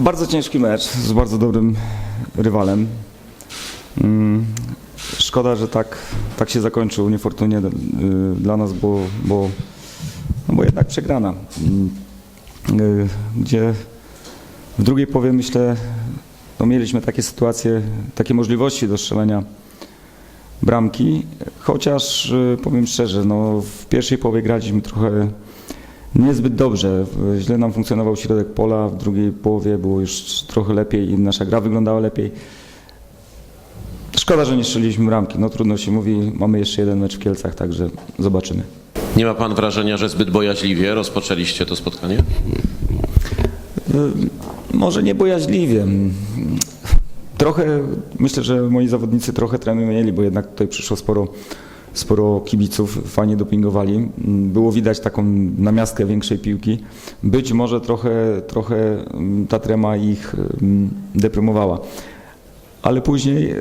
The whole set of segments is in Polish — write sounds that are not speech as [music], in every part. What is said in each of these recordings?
Bardzo ciężki mecz z bardzo dobrym rywalem. Mm, Szkoda, że tak, tak się zakończył niefortunnie y, dla nas, bo, bo, no bo jednak przegrana. Mm, y, Gdzie w drugiej połowie myślę, no mieliśmy takie sytuacje, takie możliwości do strzelenia bramki, chociaż y, powiem szczerze, no w pierwszej połowie graliśmy trochę niezbyt dobrze. Źle nam funkcjonował środek pola, w drugiej połowie było już trochę lepiej i nasza gra wyglądała lepiej. Szkoda, że nie strzeliliśmy bramki. No trudno się mówi, mamy jeszcze jeden mecz w Kielcach, także zobaczymy. Nie ma pan wrażenia, że zbyt bojaźliwie rozpoczęliście to spotkanie? Y, Może nie bojaźliwie. Trochę, myślę, że moi zawodnicy trochę tremy mieli, bo jednak tutaj przyszło sporo, sporo kibiców, fajnie dopingowali. Mm, Było widać taką namiastkę większej piłki. Być może trochę, trochę mm, ta trema ich mm, deprymowała. Ale później y,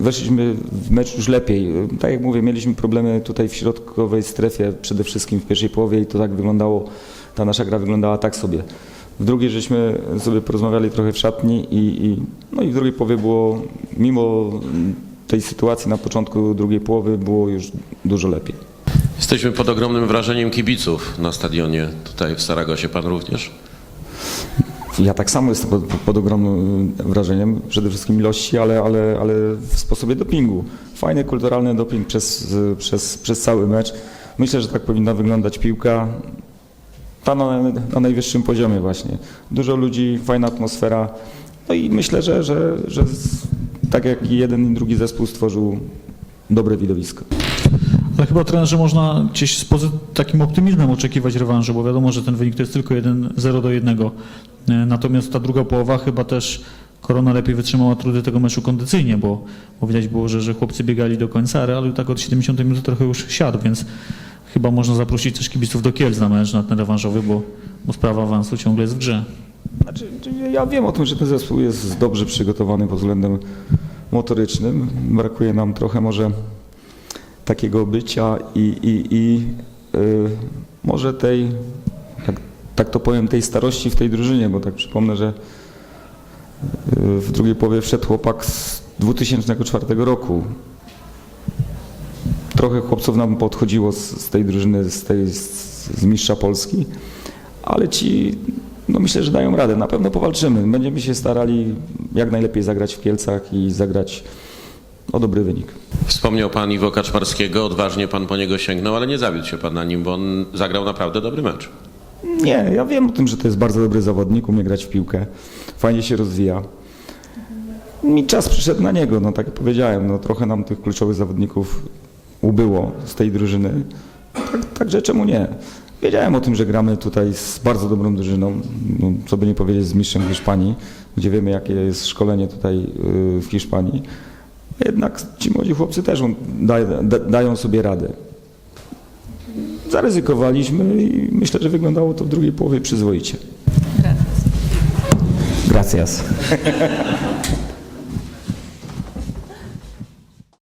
weszliśmy w mecz już lepiej. Tak jak mówię, mieliśmy problemy tutaj w środkowej strefie, przede wszystkim w pierwszej połowie i to tak wyglądało, ta nasza gra wyglądała tak sobie. W drugiej żeśmy sobie porozmawiali trochę w szatni i, i, no i w drugiej połowie było, mimo tej sytuacji na początku drugiej połowy, było już dużo lepiej. Jesteśmy pod ogromnym wrażeniem kibiców na stadionie tutaj w Saragosie. Pan również? Ja tak samo jestem pod, pod ogromnym wrażeniem, przede wszystkim ilości, ale, ale, ale w sposobie dopingu. Fajny, kulturalny doping przez, przez, przez cały mecz. Myślę, że tak powinna wyglądać piłka. Ta na, na najwyższym poziomie właśnie. Dużo ludzi, fajna atmosfera. No i myślę, że, że, że tak jak i jeden i drugi zespół stworzył dobre widowisko. Ale chyba trenerze można gdzieś z takim optymizmem oczekiwać rewanżu, bo wiadomo, że ten wynik to jest tylko 1 0 do 1. E, Natomiast ta druga połowa chyba też Korona lepiej wytrzymała trudy tego meczu kondycyjnie, bo, bo widać było, że, że chłopcy biegali do końca, ale tak od 70 minut trochę już siadł, więc chyba można zaprosić też kibiców do Kielc na mecz na ten rewanżowy, bo, bo sprawa awansu ciągle jest w grze. Znaczy, ja wiem o tym, że ten zespół jest dobrze przygotowany pod względem motorycznym. Brakuje nam trochę może takiego bycia i, i, i y, może tej, tak, tak to powiem, tej starości w tej drużynie, bo tak przypomnę, że y, w drugiej połowie wszedł chłopak z 2004 roku. Trochę chłopców nam podchodziło z, z tej drużyny, z, tej, z, z mistrza Polski, ale ci, no myślę, że dają radę. Na pewno powalczymy. Będziemy się starali jak najlepiej zagrać w Kielcach i zagrać o dobry wynik. Wspomniał pan Iwo Kaczmarskiego, odważnie pan po niego sięgnął, ale nie zawiódł się pan na nim, bo on zagrał naprawdę dobry mecz. Nie, ja wiem o tym, że to jest bardzo dobry zawodnik, umie grać w piłkę, fajnie się rozwija. Mi czas przyszedł na niego, no tak jak powiedziałem, no trochę nam tych kluczowych zawodników ubyło z tej drużyny, tak, także czemu nie? Wiedziałem o tym, że gramy tutaj z bardzo dobrą drużyną, no, co by nie powiedzieć z mistrzem Hiszpanii, gdzie wiemy jakie jest szkolenie tutaj yy, w Hiszpanii. Jednak ci młodzi chłopcy też dają sobie radę. Zaryzykowaliśmy i myślę, że wyglądało to w drugiej połowie przyzwoicie. Gracias. [laughs] [laughs]